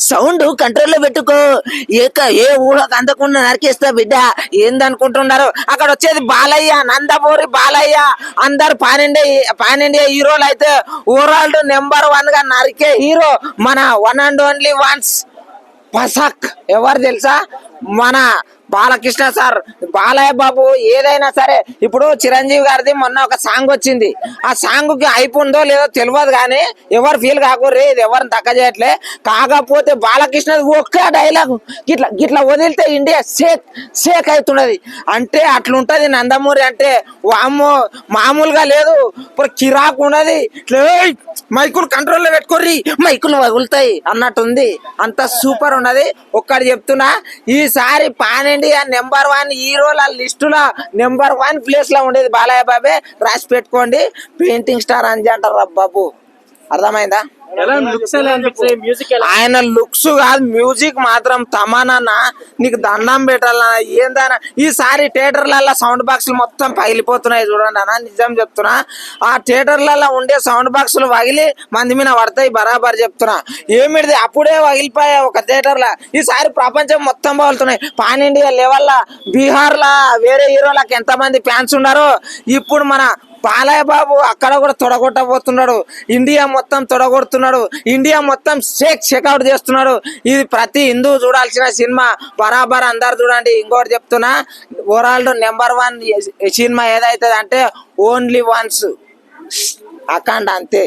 Sound కంట్రోల్లో పెట్టుకో. ఏక ఏ ఊహకు అందకుండా నరికేస్తా బిడ్డ. ఏందనుకుంటున్నారు. అక్కడ వచ్చేది బాలయ్య నందమూరి బాలయ్య. అందరు పాన్ ఇండియా పాన్ ఇండియా హీరోలు అయితే ఓవరాల్ నెంబర్ వన్గా నరికే హీరో మన వన్ అండ్ ఓన్లీ వన్స్. పసక్. ఎవరు తెలుసా? మన బాలకృష్ణ సార్ బాలయ్య బాబు ఏదైనా సరే ఇప్పుడు చిరంజీవి గారిది మొన్న ఒక సాంగ్ వచ్చింది. ఆ సాంగ్కి హైప్ ఉందో లేదో తెలియదు కానీ ఎవరు ఫీల్ కాకూర్రి ఇది ఎవరిని తక్క చేయట్లే కాకపోతే బాలకృష్ణ ఒక్క డైలాగ్ గిట్లా గిట్లా వదిలితే ఇండియా షేక్ షేక్ అవుతున్నది. అంటే అట్లుంటది నందమూరి అంటే వామ్మో మామూలుగా లేదు. ఇప్పుడు కిరాకు ఉన్నది. ఇట్లా, మైకులు కంట్రోల్లో పెట్టుకోర్రి మైకులు వదులుతాయి అన్నట్టుంది. అంత సూపర్ ఉన్నది. ఒక్కటి చెప్తున్నా ఈసారి పానే ఇండియా నెంబర్ వన్ హీరోల లిస్టులో నెంబర్ వన్ ప్లేస్లో ఉండేది బాలయ్య బాబే. రాసి పెట్టుకోండి. పెయింటింగ్ స్టార్ అని అంటారు బాబు. అర్థమైందా? ఎలా లుక్స్ ఎలా అనిపించాయి మ్యూజిక్ ఎలా? ఆయన లుక్స్ కాదు మ్యూజిక్ మాత్రం తమానన్నా నీకు దండం పెట్టాలన్నా ఏందన్నా ఈసారి థియేటర్లలో సౌండ్ బాక్సులు మొత్తం పగిలిపోతున్నాయి చూడండి అన్న నిజం చెప్తున్నా. ఆ థియేటర్లలో ఉండే సౌండ్ బాక్సులు పగిలి మంది మీద పడతాయి బరాబర్ చెప్తున్నా. ఏమిటిది? అప్పుడే పగిలిపోయాయి ఒక థియేటర్లో ఈసారి ప్రపంచం మొత్తం పగులుతున్నాయి. పాన్ ఇండియా లెవెల్లో బీహార్లో వేరే హీరోలకు ఎంతమంది ఫ్యాన్స్ ఉన్నారో ఇప్పుడు మన పాలయ్య బాబు అక్కడ కూడా తొడగొట్టబోతున్నాడు. ఇండియా మొత్తం తొడగొడుతున్నాడు. ఇండియా మొత్తం షేక్ షేక్అవుట్ చేస్తున్నాడు. ఇది ప్రతి హిందూ చూడాల్సిన సినిమా. బరాబర్ అందరు చూడండి. ఇంకోటి చెప్తున్నా ఓవరాల్ నెంబర్ వన్ సినిమా ఏదైతుంది అంటే ఓన్లీ వన్స్. అఖండ్ అంతే.